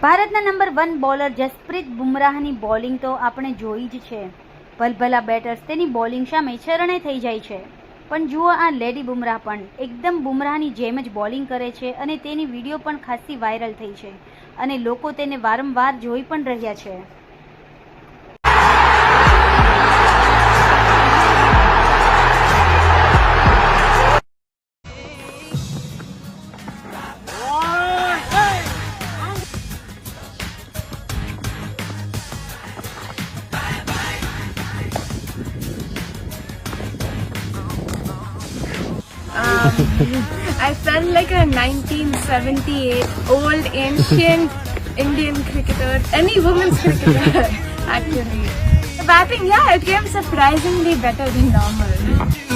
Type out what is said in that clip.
ભારતના number one bowler Jasprit બુમરાહની bowling તો આપણે જોઈ જ છે. ભલભલા બેટર્સ તેની બોલિંગ સામે શરણે થઈ જાય છે. પણ જુઓ આ લેડી બુમરાહ પણ. એકદમ બુમરાહની જેમ જ બોલિંગ કરે છે અને તેની વીડિયો પણ ખાસી વાયરલ થઈ છે અને લોકો તેને વારંવાર જોઈ પણ રહ્યા છે. Um, I felt like a 1978 old ancient Indian cricketer, any women's cricketer actually. The batting, yeah, it came surprisingly better than normal.